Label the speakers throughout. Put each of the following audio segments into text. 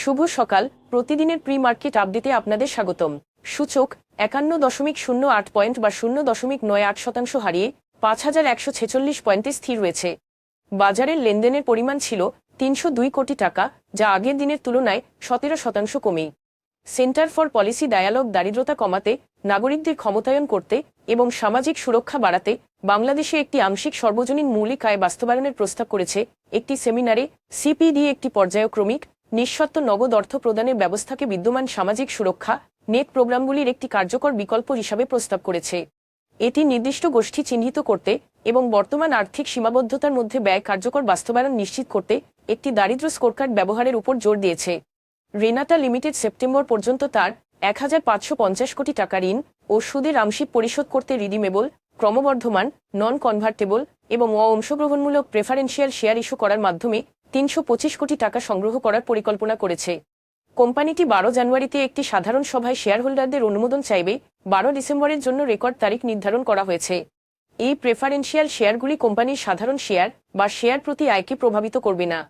Speaker 1: শুভ সকাল। প্রতিদিনের pre market আপডেটে আপনাদের স্বাগতম। সূচক একান্ন দশমিক শূন্য আট পয়েন্ট বা শূন্য দশমিক নয় আট শতাংশ হারিয়ে পাঁচ হাজার একশো ছেচল্লিশ পয়েন্টে স্থির রয়েছে। বাজারের লেনদেনের পরিমাণ ছিল তিনশো দুই কোটি টাকা, যা আগের দিনের তুলনায় সতেরো শতাংশ কমে। সেন্টার ফর পলিসি ডায়ালগ দারিদ্রতা কমাতে, নাগরিকদের ক্ষমতায়ন করতে এবং সামাজিক সুরক্ষা বাড়াতে বাংলাদেশে একটি আংশিক সর্বজনীন মৌলিক আয় বাস্তবায়নের প্রস্তাব করেছে একটি সেমিনারে সিপিডি একটি পর্যায়ক্রমিক নিঃশর্ত নগদ অর্থ প্রদানের ব্যবস্থাকে বিদ্যমান সামাজিক সুরক্ষা, নেট প্রোগ্রামগুলির একটি কার্যকর বিকল্প হিসাবে প্রস্তাব করেছে। এটি নির্দিষ্ট গোষ্ঠী চিহ্নিত করতে এবং বর্তমান আর্থিক সীমাবদ্ধতার মধ্যে ব্যয় কার্যকর বাস্তবায়ন নিশ্চিত করতে একটি দারিদ্র স্কোরকার্ড ব্যবহারের উপর জোর দিয়েছে। রেনাটা লিমিটেড সেপ্টেম্বর পর্যন্ত তার এক হাজার পাঁচশো পঞ্চাশ কোটি টাকা ঋণ ও সুদের আংশিক পরিশোধ করতে রিডিমেবল, ক্রমবর্ধমান নন কনভার্টেবল এবং অংশগ্রহণমূলক প্রেফারেন্সিয়াল শেয়ার ইস্যু করার মাধ্যমে তিনশো পঁচিশ কোটি টাকা সংগ্রহ করার পরিকল্পনা করেছে। কোম্পানিটি বারো জানুয়ারিতে একটি সাধারণ সভায় শেয়ার হোল্ডারদের অনুমোদন চাইবে। বারো ডিসেম্বরের জন্য রেকর্ড তারিখ নির্ধারণ করা হয়েছে। এই প্রেফারেন্সিয়াল শেয়ারগুলি কোম্পানির সাধারণ শেয়ার বা শেয়ার প্রতি আয়কে প্রভাবিত করবে না।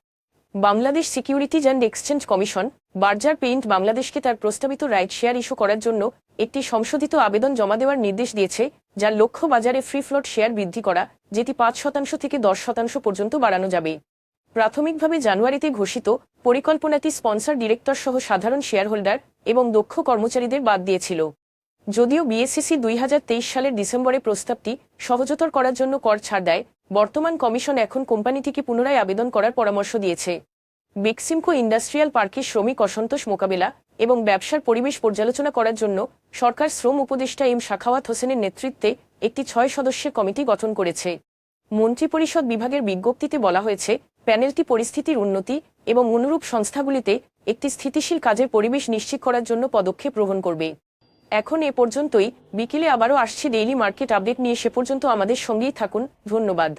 Speaker 1: Bangladesh securities and exchange commission, Berger paint বাংলাদেশকে তার প্রস্তাবিত রাইট শেয়ার ইস্যু করার জন্য একটি সংশোধিত আবেদন জমা দেওয়ার নির্দেশ দিয়েছে, যার লক্ষ্য বাজারে ফ্রি ফ্লোট শেয়ার বৃদ্ধি করা, যেটি পাঁচ শতাংশ থেকে দশ শতাংশ পর্যন্ত বাড়ানো যাবে। প্রাথমিকভাবে জানুয়ারিতে ঘোষিত পরিকল্পনাটি স্পন্সর ডিরেক্টর সহ সাধারণ শেয়ারহোল্ডার এবং দক্ষ কর্মচারীদের বাদ দিয়েছিল। যদিও বিএসসিসি দুই হাজার তেইশ সালের ডিসেম্বরে প্রস্তাবটি সহজতর করার জন্য কর ছাড় দেয়, বর্তমান কমিশন এখন কোম্পানিটিকে পুনরায় আবেদন করার পরামর্শ দিয়েছে। বেক্সিমকো ইন্ডাস্ট্রিয়াল পার্কে শ্রমিক অসন্তোষ মোকাবেলা এবং ব্যবসার পরিবেশ পর্যালোচনা করার জন্য সরকার শ্রম উপদেষ্টা এম শাখাওয়াত হোসেনের নেতৃত্বে একটি ছয় সদস্যের কমিটি গঠন করেছে। মন্ত্রিপরিষদ বিভাগের বিজ্ঞপ্তিতে বলা হয়েছে প্যানেলটি পরিস্থিতির উন্নতি এবং অনুরূপ সংস্থাগুলিতে একটি স্থিতিশীল কাজের পরিবেশ নিশ্চিত করার জন্য পদক্ষেপ গ্রহণ করবে। এখন এ পর্যন্তই। বিকেলে আবারও আসছি ডেইলি মার্কেট আপডেট নিয়ে। সে পর্যন্ত আমাদের সঙ্গেই থাকুন। ধন্যবাদ।